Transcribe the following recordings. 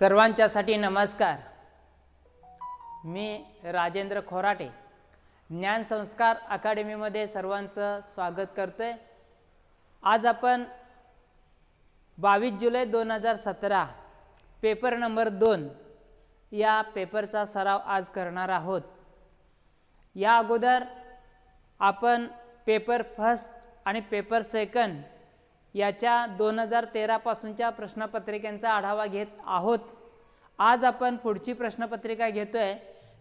सर्वांच्यासाठी नमस्कार. मी राजेंद्र खोराटे ज्ञान संस्कार अकादमीमध्ये सर्वांचं स्वागत करतो आहे आज आपण बावीस जुलै दोन हजार सतरा पेपर नंबर दोन या पेपरचा सराव आज करणार आहोत. या अगोदर आपण पेपर फर्स्ट आणि पेपर सेकंड याच्या दोन हजार तेरापासूनच्या प्रश्नपत्रिकेंचा आढावा घेत आहोत. आज आपण पुढची प्रश्नपत्रिका घेतो आहे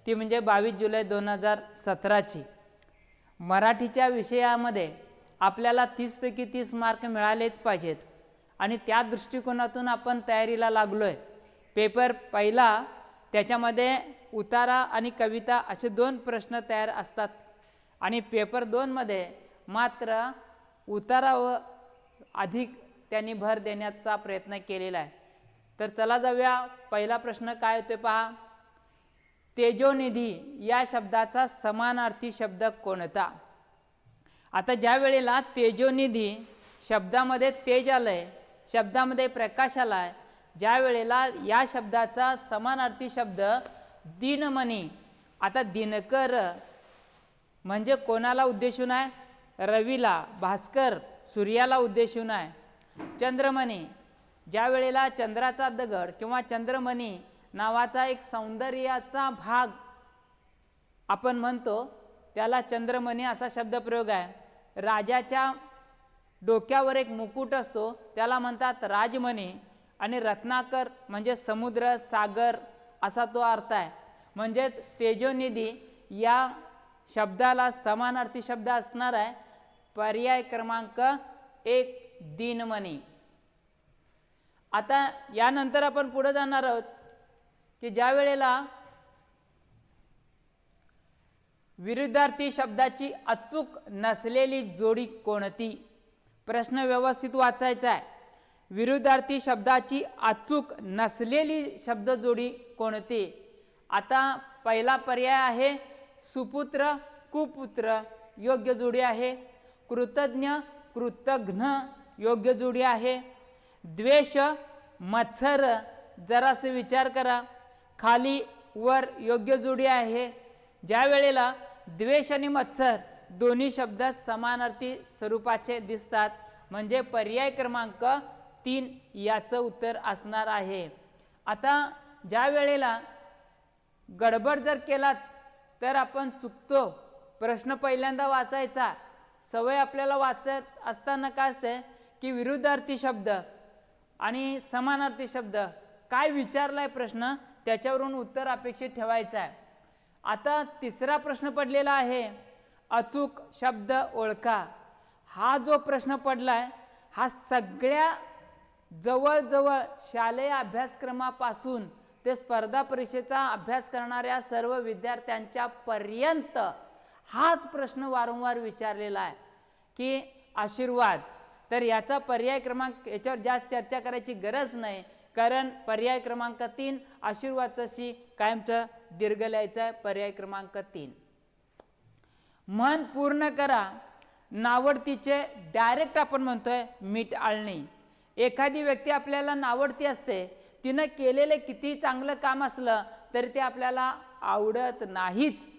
ती म्हणजे बावीस जुलै दोन हजार सतराची. मराठीच्या विषयामध्ये आपल्याला तीसपैकी तीस मार्क मिळालेच पाहिजेत आणि त्या दृष्टिकोनातून आपण तयारीला लागलो आहे पेपर पहिला त्याच्यामध्ये उतारा आणि कविता असे दोन प्रश्न तयार असतात आणि पेपर दोनमध्ये मात्र उतारा व अधिक त्यांनी भर देण्याचा प्रयत्न केलेला आहे. तर चला जाऊया. पहिला प्रश्न काय होते पहा. तेजोनिधी या शब्दाचा समानार्थी शब्द कोणता? आता ज्या वेळेला तेजोनिधी शब्दामध्ये तेज आलंय शब्दामध्ये प्रकाश आलाय ज्या वेळेला या शब्दाचा समानार्थी शब्द दिनमणी आता दिनकर म्हणजे कोणाला उद्देशून आहे? रवीला भास्कर सूर्याला उद्देशून आहे. चंद्रमणी ज्या वेळेला चंद्राचा दगड किंवा चंद्रमणी नावाचा एक सौंदर्याचा भाग आपण म्हणतो त्याला चंद्रमणी असा शब्दप्रयोग आहे. राजाच्या डोक्यावर एक मुकुट असतो त्याला म्हणतात राजमणी आणि रत्नाकर म्हणजे समुद्र सागर असा तो अर्थ आहे. म्हणजेच तेजोनिधी या शब्दाला समानार्थी शब्द असणार आहे. पर्याय क्रमांक एक दिनमणी. आता यानंतर आपण पुढे जाणार आहोत की ज्या वेळेला विरुद्धार्थी शब्दाची अचूक नसलेली जोडी कोणती? प्रश्न व्यवस्थित वाचायचा आहे. विरुद्धार्थी शब्दाची अचूक नसलेली शब्द जोडी कोणती? आता पहिला पर्याय आहे सुपुत्र कुपुत्र योग्य जोडी आहे. कृतज्ञ कृतघ्न योग्य जोडी आहे. द्वेष मत्सर जरासे विचार करा. खाली वर योग्य जोडी आहे. ज्या वेळेला द्वेष आणि मत्सर दोन्ही शब्द समानार्थी स्वरूपाचे दिसतात म्हणजे पर्याय क्रमांक तीन याचं उत्तर असणार आहे. आता ज्या वेळेला गडबड जर केलात तर आपण चुकतो. प्रश्न पहिल्यांदा वाचायचा. सवय आपल्याला वाचत असताना काय असते की विरुद्धार्थी शब्द आणि समानार्थी शब्द काय विचारला आहे प्रश्न त्याच्यावरून उत्तर अपेक्षित ठेवायचं आहे आता तिसरा प्रश्न पडलेला आहे अचूक शब्द ओळखा. हा जो प्रश्न पडलाय हा सगळ्या जवळजवळ शालेय अभ्यासक्रमापासून ते स्पर्धा परीक्षेचा अभ्यास करणाऱ्या सर्व विद्यार्थ्यांच्या पर्यंत हाच प्रश्न वारंवार विचारलेला आहे की आशीर्वाद. तर याचा पर्याय क्रमांक याच्यावर जास्त चर्चा करायची गरज नाही. कारण पर्याय क्रमांक तीन आशीर्वादचाशी कायमचं दीर्घ लिहायचं आहे पर्याय क्रमांक तीन. मन पूर्ण करा. नावडतीचे डायरेक्ट आपण म्हणतोय मीठ आळणी. एखादी व्यक्ती आपल्याला नावडती असते तिनं केलेलं किती चांगलं काम असलं तरी ते आपल्याला आवडत नाहीच.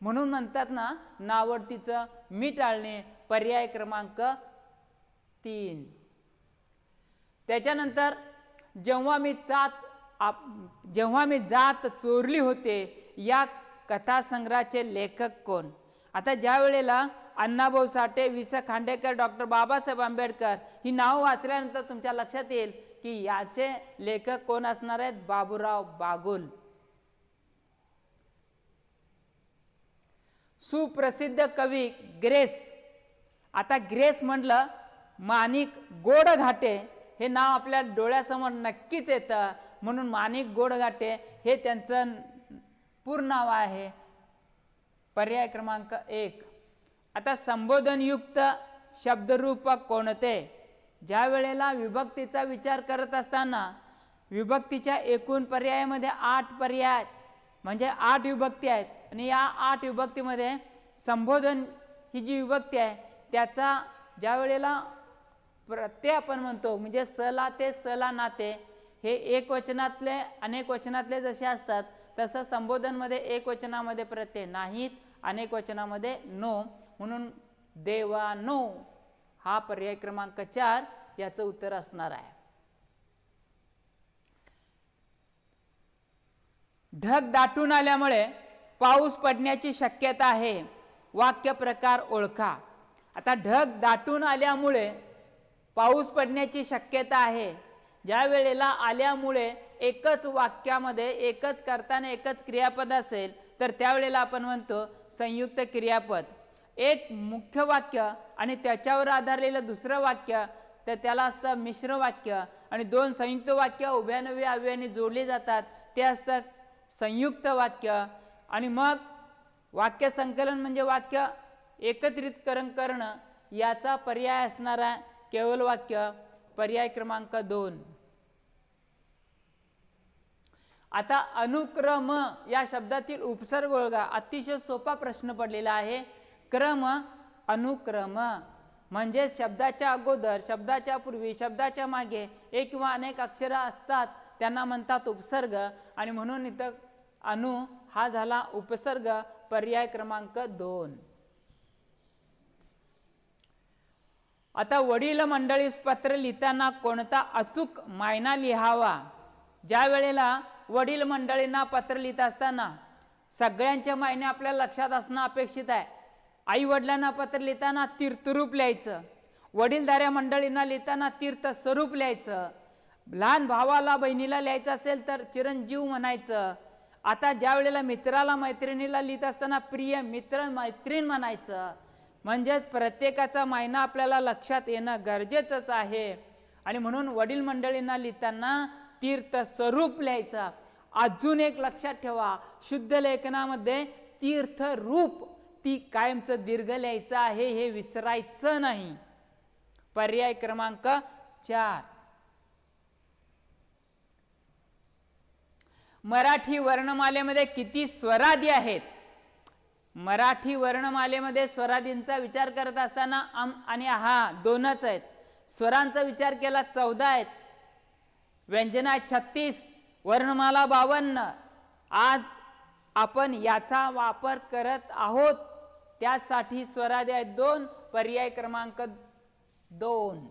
म्हणून म्हणतात ना नावडतीचं मी टाळणे पर्याय क्रमांक तीन. त्याच्यानंतर जेव्हा मी जात आप जेव्हा मी जात चोरली होते या कथासंग्रहाचे लेखक कोण? आता ज्या वेळेला अण्णाभाऊ साठे वि स खांडेकर डॉक्टर बाबासाहेब आंबेडकर ही नावं वाचल्यानंतर तुमच्या लक्षात येईल की याचे लेखक कोण असणार आहेत? बाबूराव बागुल. सुप्रसिद्ध कवी ग्रेस. आता ग्रेस म्हटलं माणिक गोड घाटे हे नाव आपल्या डोळ्यासमोर नक्कीच येतं. म्हणून माणिक गोडघाटे हे त्यांचं पूर्ण नाव आहे. पर्याय क्रमांक एक. आता संबोधनयुक्त शब्दरूप कोणते? ज्या वेळेला विभक्तीचा विचार करत असताना विभक्तीच्या एकूण पर्यायामध्ये आठ पर्याय म्हणजे आठ विभक्ती आहेत. आणि या आठ विभक्तीमध्ये संबोधन ही जी विभक्ती आहे त्याचा ज्या वेळेला प्रत्यय आपण म्हणतो म्हणजे सला ते सला नाते हे एक वचनातले अनेक वचनातले जसे असतात तसं संबोधनमध्ये एक वचनामध्ये प्रत्यय नाहीत अनेक वचनामध्ये नो. म्हणून देवा नो हा पर्याय क्रमांक चार याचं उत्तर असणार आहे. ढग दाटून आल्यामुळे पाऊस पडण्याची शक्यता आहे. वाक्य प्रकार ओळखा. आता ढग दाटून आल्यामुळे पाऊस पडण्याची शक्यता आहे. ज्या वेळेला आल्यामुळे एकच वाक्यामध्ये एकच करताना एकच क्रियापद असेल तर त्यावेळेला आपण म्हणतो संयुक्त क्रियापद. एक मुख्य वाक्य आणि त्याच्यावर आधारलेलं दुसरं वाक्य तर त्याला असतं मिश्र वाक्य. आणि दोन संयुक्त वाक्य उभ्यानवी नव्या अव्याने जोडली जातात. ते असतं संयुक्त वाक्य आणि मग वाक्य संकलन म्हणजे वाक्य एकत्रितकरण करणं याचा पर्याय असणारा केवळ वाक्य. पर्याय क्रमांक दोन. आता अनुक्रम या शब्दातील उपसर्ग ओळगा. अतिशय सोपा प्रश्न पडलेला आहे. क्रम अनुक्रम. म्हणजे शब्दाच्या अगोदर शब्दाच्या पूर्वी शब्दाच्या मागे एक किंवा अनेक अक्षरं असतात. त्यांना म्हणतात उपसर्ग आणि म्हणून इथं अनु हा झाला उपसर्ग पर्याय क्रमांक दोन. आता वडील मंडळीस पत्र लिहिताना कोणता अचूक मायना लिहावा? ज्या वेळेला वडील मंडळींना पत्र लिहित असताना सगळ्यांच्या मायने आपल्या लक्षात असणं अपेक्षित आहे. आई वडिलांना पत्र लिहिताना तीर्थरूप लिहायचं. वडीलधाऱ्या मंडळींना लिहिताना तीर्थ स्वरूप लिहायचं. लहान भावाला बहिणीला लिहायचं असेल तर चिरंजीव म्हणायचं. आता ज्या वेळेला मित्राला मैत्रिणीला लिहित असताना प्रिय मित्र मैत्रीण म्हणायचं. म्हणजेच प्रत्येकाचा मायना आपल्याला लक्षात येणं गरजेचंच आहे. आणि म्हणून वडील मंडळींना लिहिताना तीर्थ स्वरूप लिहायचं. अजून एक लक्षात ठेवा शुद्ध लेखनामध्ये तीर्थ रूप ती कायमचं दीर्घ लिहायचं आहे हे विसरायचं नाही. पर्याय क्रमांक चार. मराठी वर्णमालेमध्ये किती स्वरादी आहेत? मराठी वर्णमालेमध्ये स्वरादींचा विचार करत असताना अम आणि हा दोनच आहेत. स्वरांचा विचार केला चौदा आहेत. व्यंजना छत्तीस वर्णमाला बावन्न. आज आपण याचा वापर करत आहोत. त्यासाठी स्वरादी आहेत दोन पर्याय क्रमांक दोन.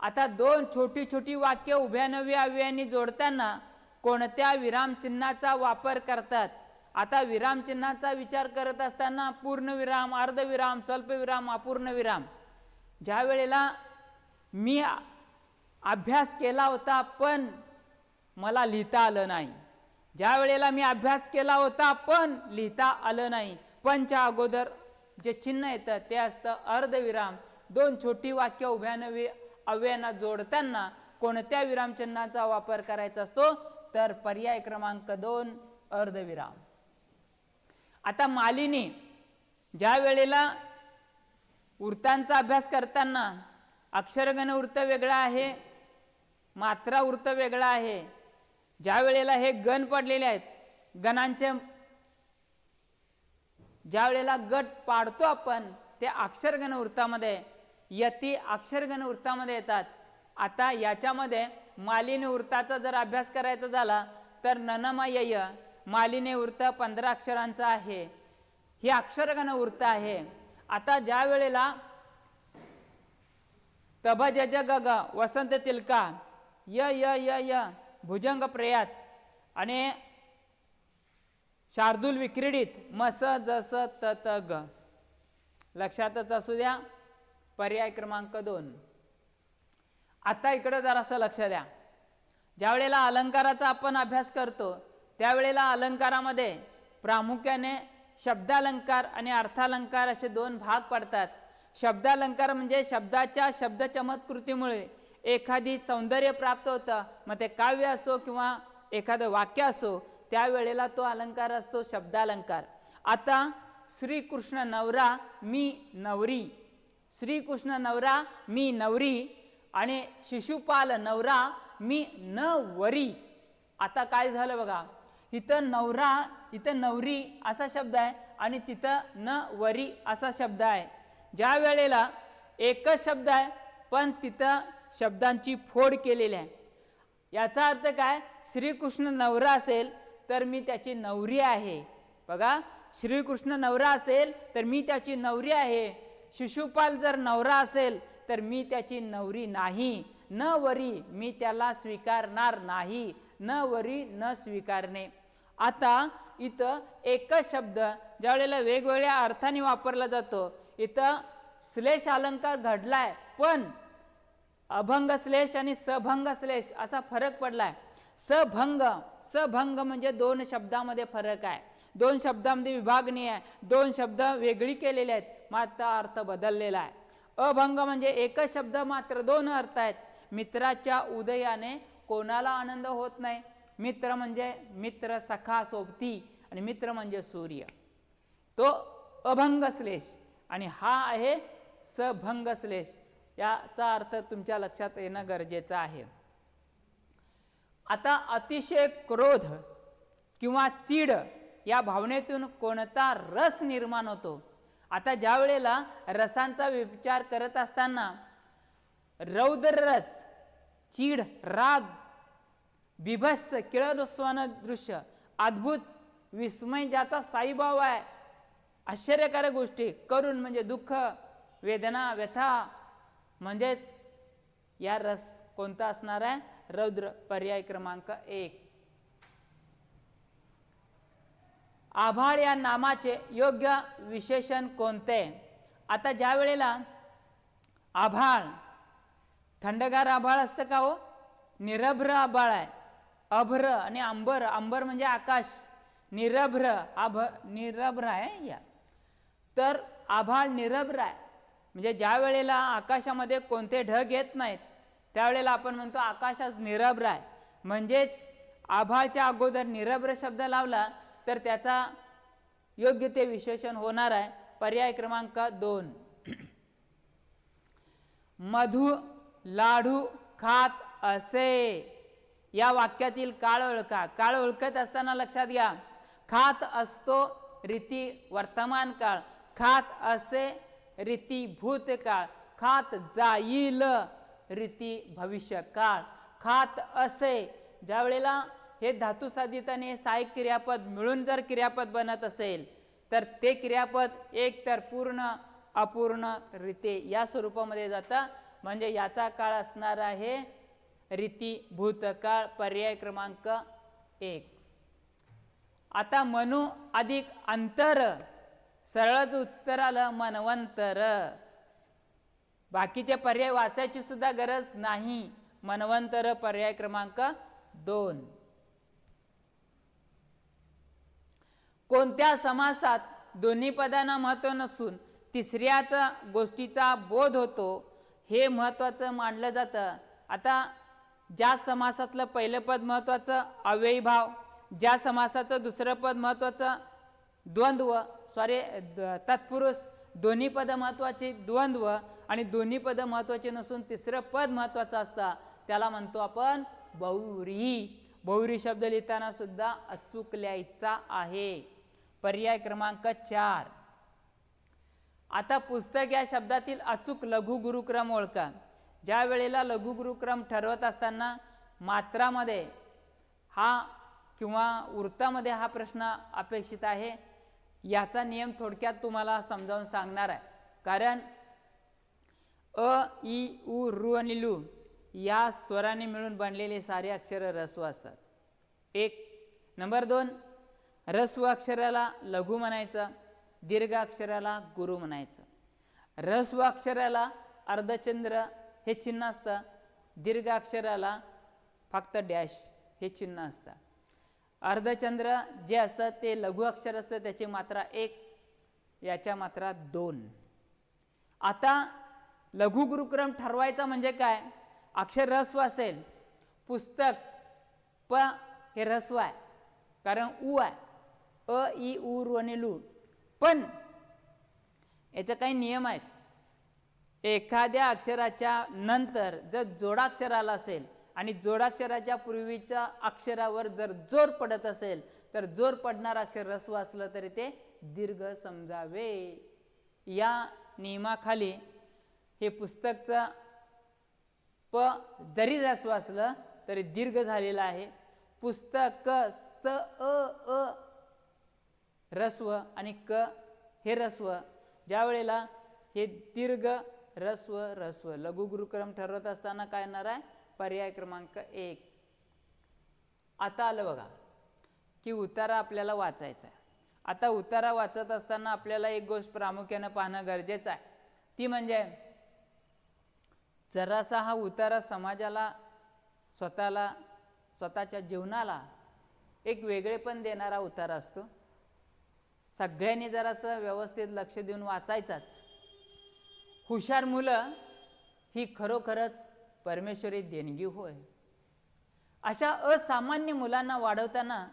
आता दोन छोटी छोटी वाक्य उभ्या नव्या अव्ययांनी जोडताना कोणत्या विरामचिन्हाचा वापर करतात? आता विरामचिन्हाचा विचार करत असताना पूर्णविराम अर्धविराम स्वल्पविराम अपूर्णविराम ज्या वेळेला मी अभ्यास केला होता पण मला लिहिता आलं नाही. ज्या वेळेला मी अभ्यास केला होता पण लिहिता आलं नाही. पंच्या अगोदर जे चिन्ह येतं ते असतं अर्धविराम दोन छोटी वाक्य उभ्या नवी अव्ययांना जोडताना कोणत्या विरामचिन्हाचा वापर करायचा असतो? तर पर्याय क्रमांक दोन अर्धविराम. आता मालिनी ज्या वेळेला वृत्तांचा अभ्यास करताना अक्षरगण वृत्त वेगळा आहे मात्रा वृत्त वेगळा आहे ज्या वेळेला हे गण पडलेले आहेत गणांचे ज्या वेळेला गट पाडतो आपण ते अक्षरगण वृत्तामध्ये यती अक्षरगण वृत्तामध्ये येतात. आता याच्यामध्ये मालिनी वृत्ताचा जर अभ्यास करायचा झाला तर ननमयय मालिनी वृत्त पंधरा अक्षरांचं आहे. हे अक्षरगण वृत्त आहे. आता ज्या वेळेला तभ जज ग वसंत तिलका य य य य भुजंग प्रयात आणि शार्दूल विक्रीडित मस जस त त ग. लक्षातच असू द्या पर्याय क्रमांक दोन. आता इकडं जरासं लक्ष द्या. ज्या वेळेला अलंकाराचा आपण अभ्यास करतो त्यावेळेला अलंकारामध्ये प्रामुख्याने शब्दालंकार आणि अर्थालंकार असे दोन भाग पडतात. शब्दालंकार म्हणजे शब्दाच्या शब्द चमत्कृतीमुळे एखादी सौंदर्य प्राप्त होतं मग ते काव्य असो किंवा एखादं वाक्य असो त्यावेळेला तो अलंकार असतो शब्दालंकार. आता श्रीकृष्ण नवरा मी नवरी. श्रीकृष्ण नवरा मी नवरी आणि शिशुपाल नवरा मी न वरी. आता काय झालं बघा? इथं नवरा इथं नवरी असा शब्द आहे आणि तिथं न वरी असा शब्द आहे. ज्या वेळेला एकच शब्द आहे पण तिथं शब्दांची फोड केलेली आहे. याचा अर्थ काय? श्रीकृष्ण नवरा असेल तर मी त्याची नवरी आहे. बघा श्रीकृष्ण नवरा असेल तर मी त्याची नवरी आहे. शिशुपाल जर नवरा असेल तर मी त्याची नवरी नाही. न वरी मी त्याला स्वीकारणार नाही. न वरी न स्वीकारणे. आता इथं एकच शब्द ज्या वेळेला वेगवेगळ्या अर्थाने वापरला जातो इथं श्लेष अलंकार घडलाय पण अभंग श्लेष आणि सभंग श्लेष असा फरक पडलाय. सभंग सभंग म्हणजे दोन शब्दामध्ये फरक आहे. दोन शब्दामध्ये विभागणी आहे. दोन शब्द वेगळी केलेले आहेत. मात्र अर्थ बदललेला आहे. अभंग म्हणजे एकच शब्द मात्र दोन अर्थ आहेत. मित्राच्या उदयाने कोणाला आनंद होत नाही? मित्र म्हणजे मित्र सखा सोबती आणि मित्र म्हणजे सूर्य. तो अभंग श्लेष आणि हा आहे सभंग श्लेष. याचा अर्थ तुमच्या लक्षात येणं गरजेचं आहे. आता अतिशय क्रोध किंवा चीड या भावनेतून कोणता रस निर्माण होतो? आता ज्या वेळेला रसांचा विचार करत असताना रौद्र रस चीड राग बिभत्स किळस्वान दृश्य अद्भुत विस्मय ज्याचा स्थायीभाव आहे आश्चर्यकारक गोष्टी करून म्हणजे दुःख वेदना व्यथा म्हणजेच या रस कोणता असणार आहे? रौद्र पर्याय क्रमांक एक. आभाळ या नामाचे योग्य विशेषण कोणते? आता ज्या वेळेला आभाळ थंडगार आभाळ असतं का हो? निरभ्र आभाळ आहे. अभ्र आणि अंबर अंबर म्हणजे आकाश. निरभ्र आभ निरभ्र आहे या. तर आभाळ निरभ्र आहे. म्हणजे ज्या वेळेला आकाशामध्ये कोणते ढग येत नाहीत त्यावेळेला आपण म्हणतो आकाश आज निरभ्र आहे. म्हणजेच आभाळच्या अगोदर निरभ्र शब्द लावला तर त्याचा योग्य ते विशेषण होणार आहे. पर्याय क्रमांक दोन. मधु लाडू खात असे. या वाक्यातील काळ ओळखा. काळ ओळखत असताना लक्षात घ्या. खात असतो रीती वर्तमान काळ. खात असे रीती भूतकाळ खात जाईल रीती भविष्य काळ. खात असे. ज्या वेळेला हे धातू साधिताने सहाय्यक क्रियापद मिळून जर क्रियापद बनत असेल तर ते क्रियापद एक तर पूर्ण अपूर्ण रीते या स्वरूपामध्ये जातं. म्हणजे याचा काळ असणार आहे रीती भूतकाळ पर्याय क्रमांक एक. आता मनु अधिक अंतर सरळच उत्तर आलं मनवंतर. बाकीचे पर्याय वाचायची सुद्धा गरज नाही. मनवंतर पर्याय क्रमांक दोन. कोणत्या समासात दोन्ही पदांना महत्त्व नसून तिसऱ्याचा गोष्टीचा बोध होतो हे महत्त्वाचं मानलं जातं. आता ज्या समासातलं पहिलं पद महत्त्वाचं अव्ययी भाव ज्या समासाचं दुसरं पद महत्त्वाचं द्वंद्व. सॉरी तत्पुरुष. दोन्ही पदं महत्त्वाची द्वंद्व. आणि दोन्ही पदं महत्त्वाची नसून तिसरं पद महत्त्वाचं असतं. त्याला म्हणतो आपण बहुरी. बहुरी शब्द लिहिताना सुद्धा अचूक लिहायचा आहे. पर्याय क्रमांक चार. आता पुस्तक या शब्दातील अचूक लघु गुरुक्रम ओळखा. ज्या वेळेला लघु गुरुक्रम ठरवत असताना मात्रामध्ये हा किंवा वृत्तामध्ये हा प्रश्न अपेक्षित आहे याचा नियम थोडक्यात तुम्हाला समजावून सांगणार आहे. कारण अ इ उ रु आणि लू या स्वराने मिळून बनलेले सारे अक्षर रस्व असतात. एक. नंबर दोन. रस्व अक्षराला लघु म्हणायचं दीर्घ अक्षराला गुरु म्हणायचं. रस्व अक्षराला अर्धचंद्र हे चिन्ह असतं दीर्घ अक्षराला फक्त डॅश हे चिन्ह असतं. अर्धचंद्र जे असतं ते लघु अक्षर असतं त्याची मात्रा एक याच्या मात्रा दोन. आता लघु गुरुक्रम ठरवायचा म्हणजे काय? अक्षर रस्व असेल पुस्तक प हे रस्व आहे कारण उ आहे. अ इ उ रु आणि लू. पण याचे काही नियम आहेत. एखाद्या अक्षराच्या नंतर जर जोडाक्षर आला असेल आणि जोडाक्षराच्या पूर्वीच्या अक्षरावर जर जोर पडत असेल तर जोर पडणार अक्षर रस्व असलं तरी ते दीर्घ समजावे. या नियमाखाली हे पुस्तकचं प जरी रस्व असलं तरी दीर्घ झालेलं आहे. पुस्तक स अ अ रस्व आणि क हे रस्व. ज्या वेळेला हे दीर्घ रस्व रस्व लघु गुरुक्रम ठरवत असताना काय येणार आहे? पर्याय क्रमांक एक. आता आलं बघा की उतारा आपल्याला वाचायचा आहे. आता उतारा वाचत असताना आपल्याला एक गोष्ट प्रामुख्यानं पाहणं गरजेचं आहे. ती म्हणजे जरासा हा उतारा समाजाला स्वतःला स्वतःच्या जीवनाला एक वेगळेपण देणारा उतारा असतो. सगळ्यांनी जरासं व्यवस्थित लक्ष देऊन वाचायचाच. हुशार मुलं ही खरोखरच परमेश्वरी देणगी होय. अशा असामान्य मुलांना वाढवताना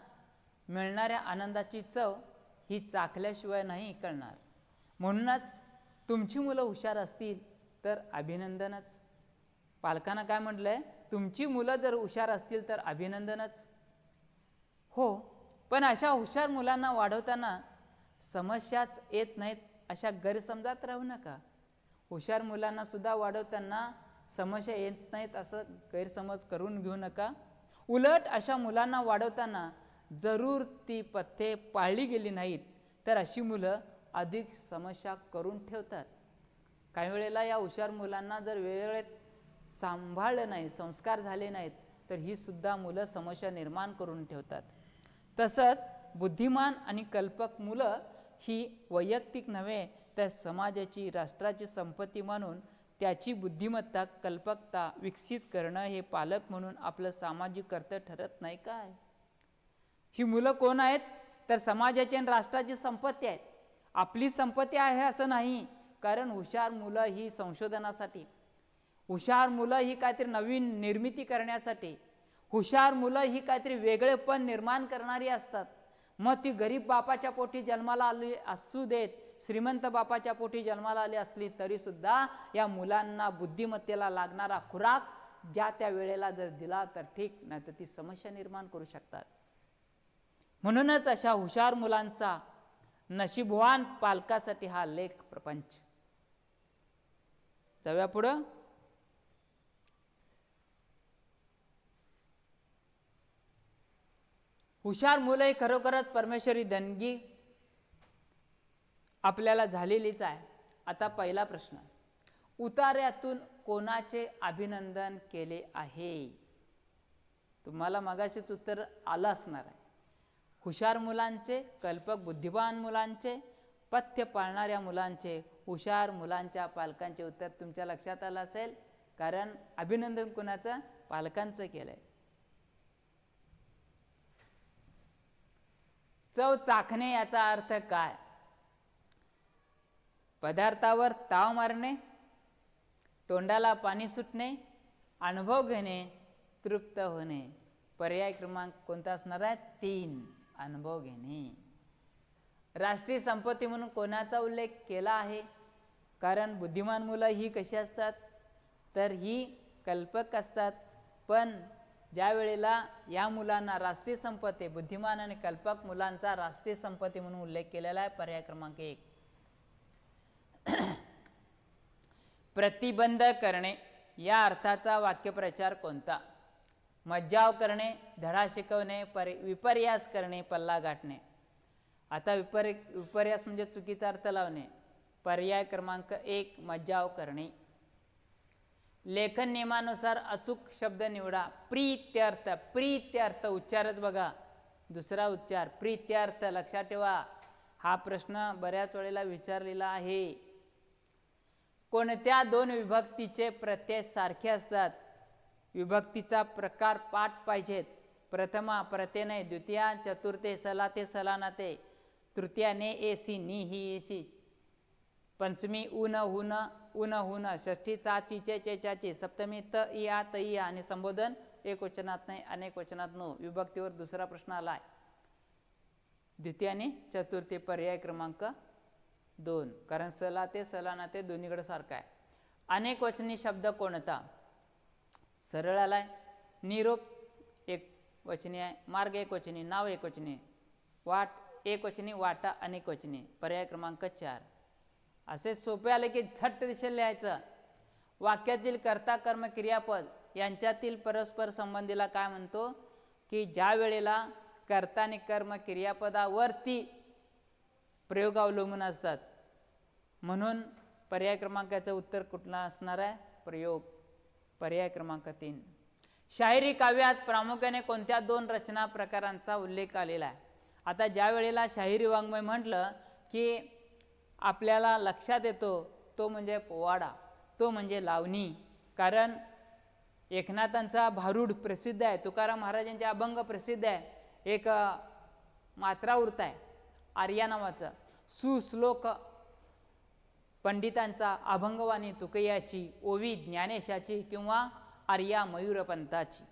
मिळणाऱ्या आनंदाची चव ही चाखल्याशिवाय नाही कळणार. म्हणूनच तुमची मुलं हुशार असतील तर अभिनंदनच. पालकांना काय म्हटलं आहे तुमची मुलं जर हुशार असतील तर अभिनंदनच. हो पण अशा हुशार मुलांना वाढवताना समस्याच येत नाहीत अशा गैरसमजात राहू नका. हुशार मुलांनासुद्धा वाढवताना समस्या येत नाहीत असं गैरसमज करून घेऊ नका. उलट अशा मुलांना वाढवताना जरूर ती पथ्ये पाळली गेली नाहीत तर अशी मुलं अधिक समस्या करून ठेवतात. काही वेळेला या हुशार मुलांना जर वेळेत सांभाळलं नाही संस्कार झाले नाहीत तर ही सुद्धा मुलं समस्या निर्माण करून ठेवतात. तसंच बुद्धिमान आणि कल्पक मुलं ही वैयक्तिक नव्हे तर समाजाची राष्ट्राची संपत्ती म्हणून त्याची बुद्धिमत्ता कल्पकता विकसित करणं हे पालक म्हणून आपलं सामाजिक कर्तव्य ठरत नाही काय? ही मुलं कोण आहेत? तर समाजाची आणि राष्ट्राची संपत्ती आहेत. आपली संपत्ती आहे असं नाही कारण हुशार मुलं ही संशोधनासाठी. हुशार मुलं ही काहीतरी नवीन निर्मिती करण्यासाठी. हुशार मुलं ही काहीतरी वेगळेपण निर्माण करणारी असतात. मग ती गरीब बापाच्या पोटी जन्माला आली असू देत श्रीमंत बापाच्या पोटी जन्माला आली असली तरी सुद्धा या मुलांना बुद्धिमत्तेला लागणारा खुराक ज्या त्या वेळेला जर दिला तर ठीक नाही तर ती समस्या निर्माण करू शकतात. म्हणूनच अशा हुशार मुलांचा नशीबवान पालकासाठी हा लेख प्रपंच. जाऊया पुढं. हुशार मुलं ही खरोखरच परमेश्वरी देणगी आपल्याला झालेलीच आहे. आता पहिला प्रश्न. उतार्यातून कोणाचे अभिनंदन केले आहे? तुम्हाला मगाशीच उत्तर आलं असणार आहे. हुशार मुलांचे कल्पक बुद्धिमान मुलांचे पथ्य पाळणाऱ्या मुलांचे हुशार मुलांच्या पालकांचे उत्तर तुमच्या लक्षात आलं असेल? कारण अभिनंदन कुणाचं? पालकांचं केलं आहे चव चाखणे याचा अर्थ काय? पदार्थावर ताव मारणे तोंडाला पाणी सुटणे अनुभव घेणे तृप्त होणे. पर्याय क्रमांक कोणता असणार आहे? तीन. अनुभव घेणे. राष्ट्रीय संपत्ती म्हणून कोणाचा उल्लेख केला आहे? कारण बुद्धिमान मुलं ही कशी असतात? तर ही कल्पक असतात. पण ज्या वेळेला या मुलांना राष्ट्रीय संपत्ती बुद्धिमान आणि कल्पक मुलांचा राष्ट्रीय संपत्ती म्हणून उल्लेख केलेला आहे पर्याय क्रमांक एक. प्रतिबंध करणे या अर्थाचा वाक्यप्रचार कोणता? मज्जाव करणे धडा शिकवणे परि विपर्यास करणे पल्ला गाठणे. आता विपर्य विपर्यास म्हणजे चुकीचा अर्थ लावणे. पर्याय क्रमांक एक मज्जाव करणे. लेखन नियमानुसार अचूक शब्द निवडा. प्रीत्यर्थ प्रीत्यर्थ उच्चारच बघा. दुसरा उच्चार प्रीत्यर्थ लक्षात ठेवा. हा प्रश्न बऱ्याच वेळेला विचारलेला आहे. कोणत्या दोन विभक्तीचे प्रत्यय सारखे असतात? विभक्तीचा प्रकार पाठ पाहिजेत. प्रथमा प्रत्यने द्वितीया चतुर्थे सलाते सलानाते तृतीया ने एसी नी ही एसी पंचमी उन हुन उन हुन षष्ठी चाची चे चे चाची सप्तमी त इया त इया आणि संबोधन एक वचनात नाही अनेक वचनात नो. विभक्तीवर दुसरा प्रश्न आलाय. आणि चतुर्थी पर्याय क्रमांक दोन. कारण सला ते सलाना ते दोन्हीकडे सारखं आहे. अनेक वचनी शब्द कोणता? सरळ आलाय. निरोप एक वचनी आहे. मार्ग एक वचनी. नाव एक वचनी. वाट एक वचनी. वाटा अनेक वचनी. पर्याय क्रमांक चार. असे सोपे आले की झट दिशेने लिहायचं. वाक्यातील कर्ता कर्म क्रियापद यांच्यातील परस्पर संबंधीला काय म्हणतो? की ज्या वेळेला कर्ता आणि कर्म क्रियापदावरती प्रयोग अवलंबून असतात. म्हणून पर्याय क्रमांकाचं उत्तर कुठला असणार आहे? प्रयोग. पर्याय क्रमांक तीन. शाहिरी काव्यात प्रामुख्याने कोणत्या दोन रचना प्रकारांचा उल्लेख आलेला आहे? आता ज्या वेळेला शाहिरी वाङ्मय म्हटलं की आपल्याला लक्षात येतो तो म्हणजे पोवाडा तो म्हणजे लावणी. कारण एकनाथांचा भारूड प्रसिद्ध आहे तुकाराम महाराजांचे अभंग प्रसिद्ध आहे. एक मात्रावृत्त आहे आर्या नावाचं. सुश्लोक पंडितांचा अभंगवाणी तुकयाची ओवी ज्ञानेशाची किंवा आर्या मयूरपंथाची.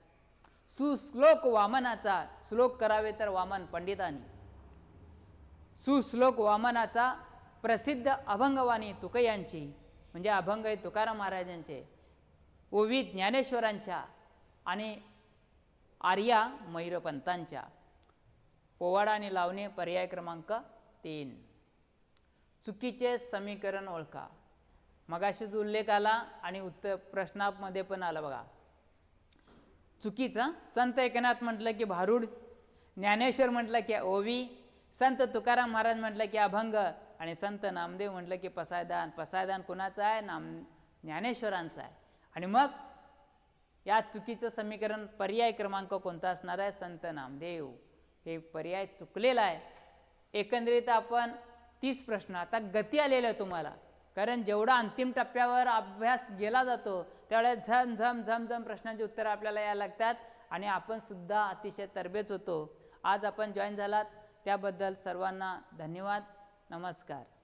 सुश्लोक वामनाचा श्लोक करावे तर वामन पंडितांनी. सुश्लोक वामनाचा प्रसिद्ध अभंगवाणी तुकयांची म्हणजे अभंग तुकाराम महाराजांचे ओवी ज्ञानेश्वरांच्या आणि आर्या मयूरपंतांच्या. पोवाडा आणि लावणे पर्याय क्रमांक तीन. चुकीचे समीकरण ओळखा. मगाशीच उल्लेख आला आणि उत्तर प्रश्नामध्ये पण आला बघा. चुकीचं संत एकनाथ म्हटलं की भारूड ज्ञानेश्वर म्हटलं की ओवी संत तुकाराम महाराज म्हटलं की अभंग आणि संत नामदेव म्हटलं की पसायदान पसायदान कुणाचं आहे? नाम ज्ञानेश्वरांचं आहे. आणि मग या चुकीचं समीकरण पर्याय क्रमांक कोणता असणार आहे? संत नामदेव. हे पर्याय चुकलेला आहे. एकंदरीत आपण तीस प्रश्न आता गती आलेलं आहे तुम्हाला. कारण जेवढा अंतिम टप्प्यावर अभ्यास गेला जातो त्यावेळेस झम झम झम झम प्रश्नांची उत्तरं आपल्याला यायला लागतात आणि आपण सुद्धा अतिशय तरबेज होतो. आज आपण जॉईन झालात. त्याबद्दल सर्वांना धन्यवाद. नमस्कार.